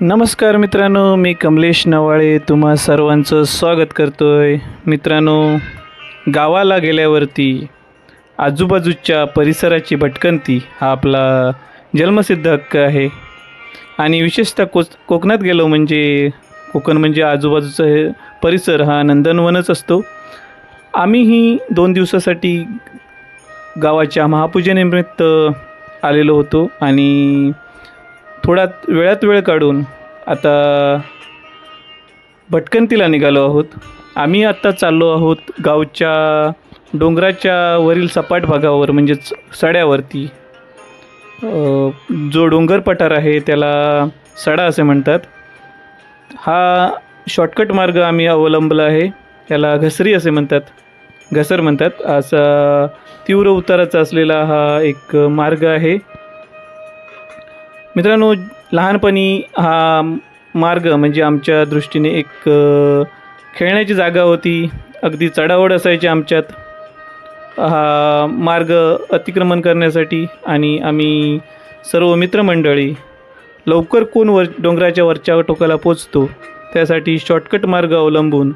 नमस्कार मित्रांनो मी कमलेश नवाळे तुम्हा सर्वांचं स्वागत करतो आहे मित्रांनो गावाला गेल्यावरती आजूबाजूच्या परिसराची भटकंती हा आपला जन्मसिद्ध हक्क आहे. आणि विशेषतः को कोकणात गेलो म्हणजे कोकण म्हणजे आजूबाजूचा हे परिसर हा नंदनवनच असतो. आम्हीही दोन दिवसासाठी गावाच्या महापूजेनिमित्त आलेलो होतो आणि थोडा वेळात वेळ काढून आता भटकंतीला निघालो आहोत. आम्ही आत्ता चाललो आहोत गावच्या डोंगराच्या वरील सपाट भागावर म्हणजेच सड्यावरती. जो डोंगर पठार आहे त्याला सडा असे म्हणतात. हा शॉर्टकट मार्ग आम्ही अवलंबला आहे. त्याला घसरी असे म्हणतात. घसर म्हणतात. असा तीव्र उताराचा असलेला हा एक मार्ग आहे. मित्रांनो लहानपणी हा मार्ग म्हणजे आमच्या दृष्टीने एक खेळण्याची जागा होती. अगदी चढावड असायची आमच्यात. हा मार्ग अतिक्रमण करण्यासाठी आणि आम्ही सर्व मित्रमंडळी लवकर कोण वर डोंगराच्या वरच्या टोकाला पोचतो त्यासाठी शॉर्टकट मार्ग अवलंबून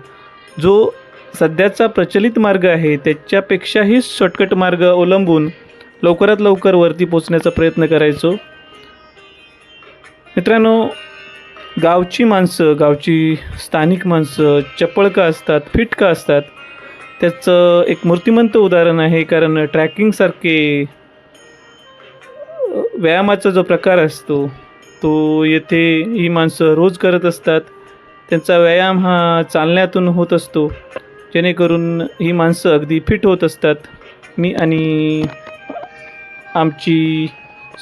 जो सध्याचा प्रचलित मार्ग आहे त्याच्यापेक्षाही शॉर्टकट मार्ग अवलंबून लवकरात लवकर वरती पोचण्याचा प्रयत्न करायचो. मित्रांनो गावची माणसं गावची स्थानिक माणसं चपळ का असतात फिट का असतात. त्याचं एक मूर्तिमंत उदाहरण आहे कारण ट्रॅकिंगसारखे व्यायामाचा जो प्रकार असतो तो येथे ही माणसं रोज करत असतात. त्यांचा व्यायाम हा चालण्यातून होत असतो. जेणेकरून ही माणसं अगदी फिट होत असतात. मी आणि आमची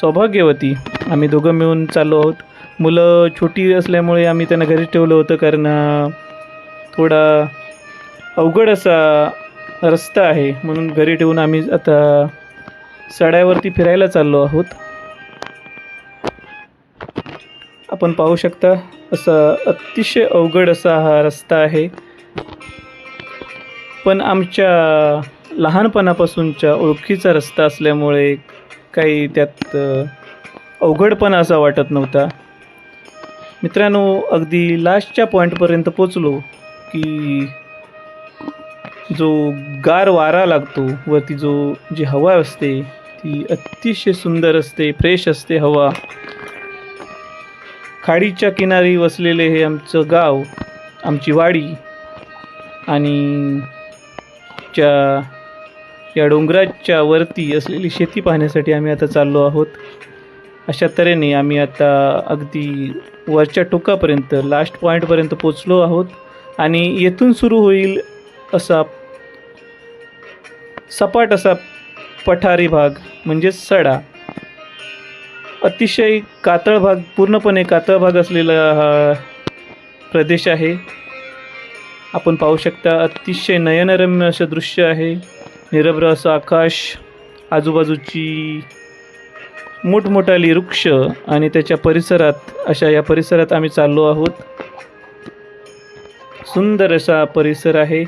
सौभाग्यवती आम्ही दोघं मिळून चाललो आहोत. मुलं छोटी असल्यामुळे आम्ही त्यांना घरी ठेवलं होतं कारण थोडा अवघड असा रस्ता आहे. म्हणून घरी ठेवून आम्ही आता सड्यावरती फिरायला चाललो आहोत. आपण पाहू शकता असा अतिशय अवघड असा हा रस्ता आहे. पण आमच्या लहानपणापासूनच्या ओळखीचा रस्ता असल्यामुळे काही त्यात अवघड अवघडपणा असा वाटत नव्हता. मित्रांनो अगदी लास्टच्या पॉईंटपर्यंत पोचलो की जो गार वारा लागतो वरती जो जी हवा असते ती अतिशय सुंदर असते फ्रेश असते हवा. खाडीच्या किनारी वसलेले हे आमचं गाव आमची वाडी आणि च्या या डोंगराच्या वरती असलेली शेती पाहण्यासाठी आम्ही आता चाललो आहोत. अशा तऱ्हेने आम्ही आता अगदी वरच्या टोकापर्यंत लास्ट पॉईंटपर्यंत पोचलो आहोत आणि येथून सुरू होईल असा सपाट असा पठारी भाग म्हणजे सडा. अतिशय कातळ भाग पूर्णपणे कातळ भाग असलेला हा प्रदेश आहे. आपण पाहू शकता अतिशय नयनरम्य असं दृश्य आहे. निरभ्र असं आकाश आजूबाजूची मोठमोठाली वृक्ष आणि त्याच्या परिसरात अशा या परिसरात आम्ही चाललो आहोत. सुंदर असा परिसर आहे.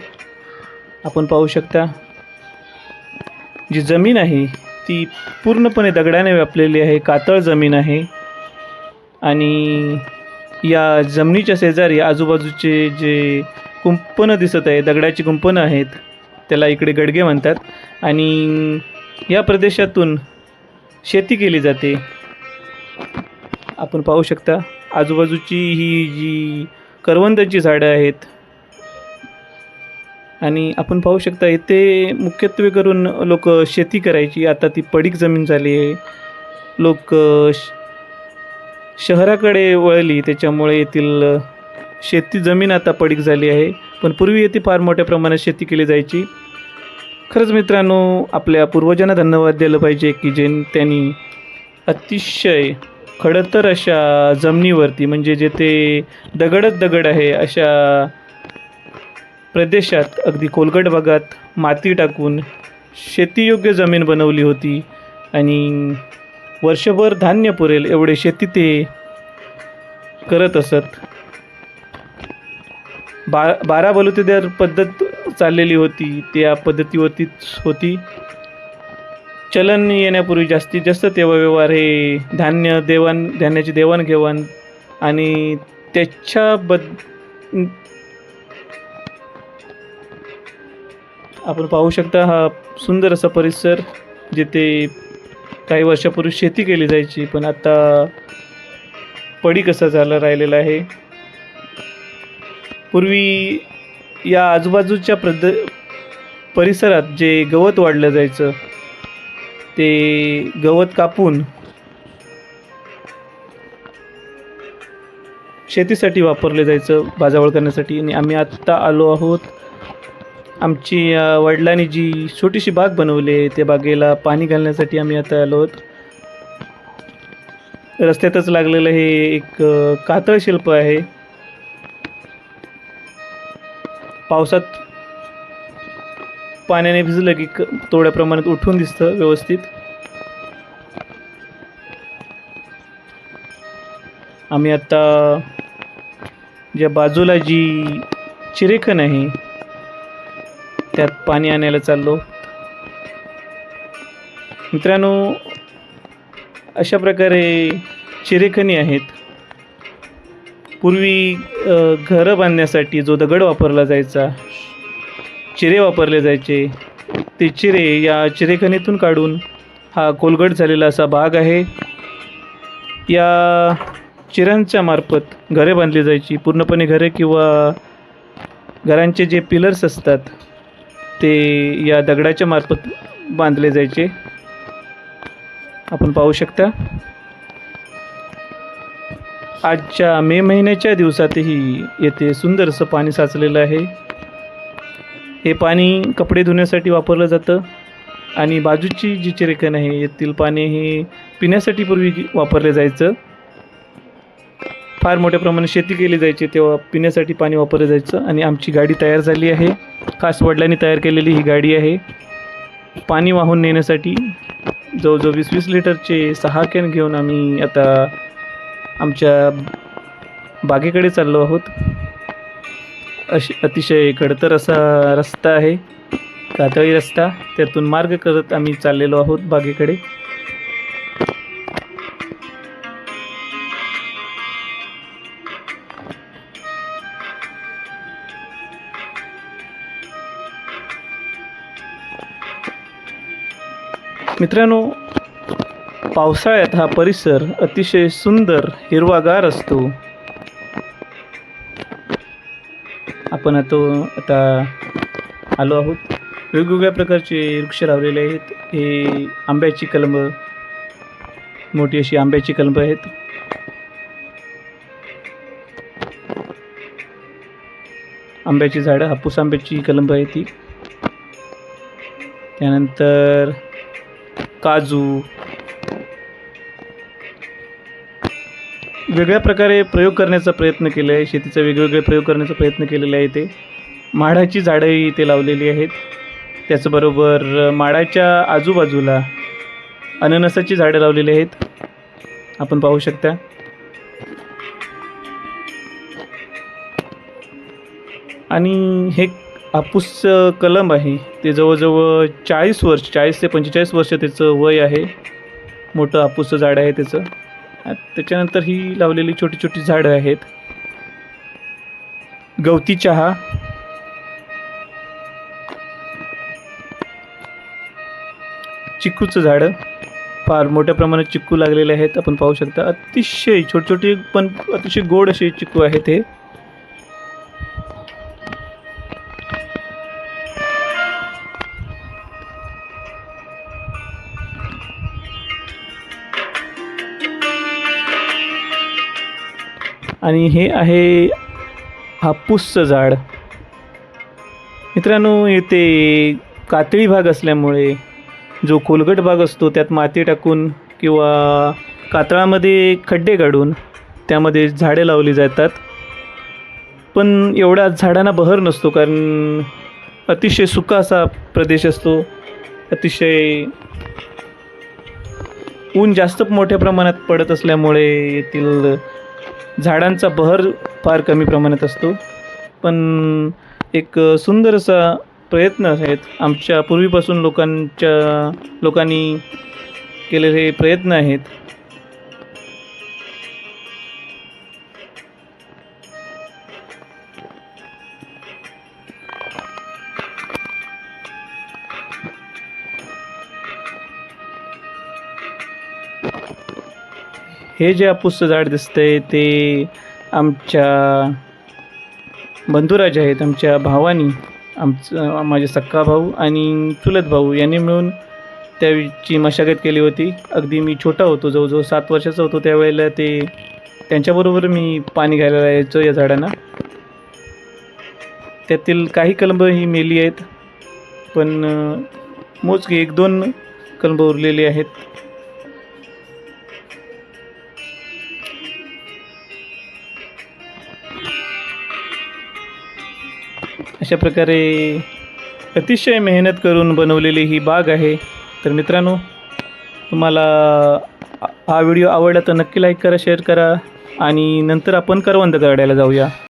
आपण पाहू शकता जी जमीन आहे ती पूर्णपणे दगडाने व्यापलेली आहे कातळ जमीन आहे. आणि या जमिनीच्या शेजारी आजूबाजूचे जे कुंपणं दिसत आहे दगडाची कुंपणं आहेत त्याला इकडे गडगे म्हणतात. आणि या प्रदेशातून शेती केली जाते. आपण पाहू शकता आजूबाजूची ही जी करवंदाची झाडं आहेत. आणि आपण पाहू शकता इथे मुख्यत्वे करून लोक शेती करायची. आता ती पडीक जमीन झाली आहे. लोक शहराकडे वळली त्याच्यामुळे येथील शेती जमीन आता पडीक झाली आहे. पण पूर्वी येथे फार मोठ्या प्रमाणात शेती केली जायची. खरंच मित्रांनो आपल्या पूर्वजांना धन्यवाद दिलं पाहिजे की जे त्यांनी अतिशय खडतर अशा जमिनीवरती म्हणजे जेथे दगडच दगड आहे अशा प्रदेशात अगदी कोलगट भागात माती टाकून शेतीयोग्य जमीन बनवली होती. आणि वर्षभर धान्य पुरेल एवढे शेती ते करत असत. बा बारा बलुतेदार पद्धत चाललेली होती. त्या पद्धतीवरतीच होती. चलन येण्यापूर्वी जास्तीत जास्त तेव्हा व्यवहार हे धान्य देवाण धान्याची देवाणघेवाण आणि त्याच्याबद आपण पाहू शकता हा सुंदर असा परिसर जिथे काही वर्षापूर्वी शेती केली जायची पण आता पडी कसा झाला राहिलेला आहे. पूर्वी या आजूबाजूच्या प्रद परिसरात जे गवत वाढलं जायचं ते गवत कापून शेतीसाठी वापरले जायचं बाजावळ करण्यासाठी. आणि आम्ही आत्ता आलो आहोत. आमची वडिलांनी जी छोटीशी बाग बनवली आहे त्या बागेला पाणी घालण्यासाठी आम्ही आता आलो आहोत. रस्त्यातच लागलेलं हे एक कातळ शिल्प आहे. पावसात पाण्याने भिजलं की क थोड्या प्रमाणात उठून दिसतं व्यवस्थित. आम्ही आता ज्या बाजूला जी चिरेखन आहे त्यात पाणी आणायला चाललो. मित्रांनो अशा प्रकारे चिरेखनी आहेत. पूर्वी घरं बांधण्यासाठी जो दगड वापरला जायचा चिरे वापरले जायचे ते चिरे या चिरेखणीतून काढून हा कोलगट झालेला असा भाग आहे. या चिऱ्यांच्या मार्फत घरे बांधली जायची. पूर्णपणे घरे किंवा घरांचे जे पिलर्स असतात ते या दगडाच्या मार्फत बांधले जायचे. आपण पाहू शकता. आजच्या मे महिन्याच्या दिवसातही येथे सुंदरसं पाणी साचलेलं आहे. हे पाणी कपडे धुण्यासाठी वापरलं जातं आणि बाजूची जी चिरेकण आहे येथील पाणी हे पिण्यासाठी पूर्वी वापरले जायचं. फार मोठ्या प्रमाणात शेती केली जायची तेव्हा पिण्यासाठी पाणी वापरलं जायचं आणि आमची गाडी तयार झाली आहे. खास वडिलांनी तयार केलेली ही गाडी आहे. पाणी वाहून नेण्यासाठी जवळजवळ वीस वीस लिटरचे सहा कॅन घेऊन आम्ही आता आमच्या बागेकडे चाललो आहोत. अशी अतिशय खडतर असा रस्ता आहे. कातळी रस्ता. त्यातून मार्ग करत आम्ही चाललेलो आहोत बागेकडे. मित्रांनो पावसाळ्यात हा परिसर अतिशय सुंदर हिरवागार असतो. आपण आता आता आलो आहोत. वेगवेगळ्या प्रकारचे वृक्ष लावलेले आहेत. हे आंब्याची कलम मोठी अशी आंब्याची कलंब आहेत. आंब्याची झाडं हापूस आंब्याची कलंब आहे ती. त्यानंतर काजू वेगळ्या प्रकारे प्रयोग करण्याचा प्रयत्न केला आहे. शेतीचा वेगवेगळे प्रयोग करण्याचा प्रयत्न केलेला आहे ते. माडाची झाडंही इथे लावलेली आहेत. त्याचबरोबर माडाच्या आजूबाजूला अननसाची झाडं लावलेली आहेत. आपण पाहू शकता. आणि हे हापूस कलम आहे. ते जवळजवळ चाळीस वर्ष चाळीस ते पंचेचाळीस वर्ष त्याचं वय आहे. मोठं हापूसचं झाड आहे त्याचं. त्याच्यानंतर ही लावलेली छोटी छोटी झाडं आहेत. गवती चहा. चिक्कूचं झाडं. फार मोठ्या प्रमाणात चिक्कू लागलेले आहेत. आपण पाहू शकता अतिशय छोटे छोटे पण अतिशय गोड असे चिक्कू आहेत हे. आणि हे आहे हापूसचं झाड. मित्रांनो येथे कातळी भाग असल्यामुळे जो खोलगट भाग असतो त्यात माती टाकून किंवा कातळामध्ये खड्डे काढून त्यामध्ये झाडे लावली जातात. पण एवढा झाडांना बहर नसतो कारण अतिशय सुका असा प्रदेश असतो. अतिशय ऊन जास्त मोठ्या प्रमाणात पडत असल्यामुळे येथील झाडांचा बहर फार कमी प्रमाणात असतो. पण एक सुंदर असा प्रयत्न आहेत. आमच्या पूर्वीपासून लोकांच्या लोकांनी केलेले प्रयत्न आहेत. हे जे आपूसचं झाड दिसतंय ते आमच्या बंधुराज आहेत आमच्या भावानी आमचं माझे सक्का भाऊ आणि चुलत भाऊ यांनी मिळून त्याची मशागत केली होती. अगदी मी छोटा होतो जवळजवळ सात वर्षाचा होतो त्यावेळेला ते त्यांच्याबरोबर मी पाणी घालायला यायचो या झाडांना. त्यातील काही कलंब ही मेली आहेत पण मोजकी मोजके एक दोन कलंब उरलेली आहेत. अशा प्रकारे अतिशय मेहनत करून बनवलेली ही बाग आहे. तर मित्रांनो तुम्हाला हा व्हिडिओ आवडला तर नक्की लाईक करा शेअर करा आणि नंतर आपण करवंद काढायला जाऊया.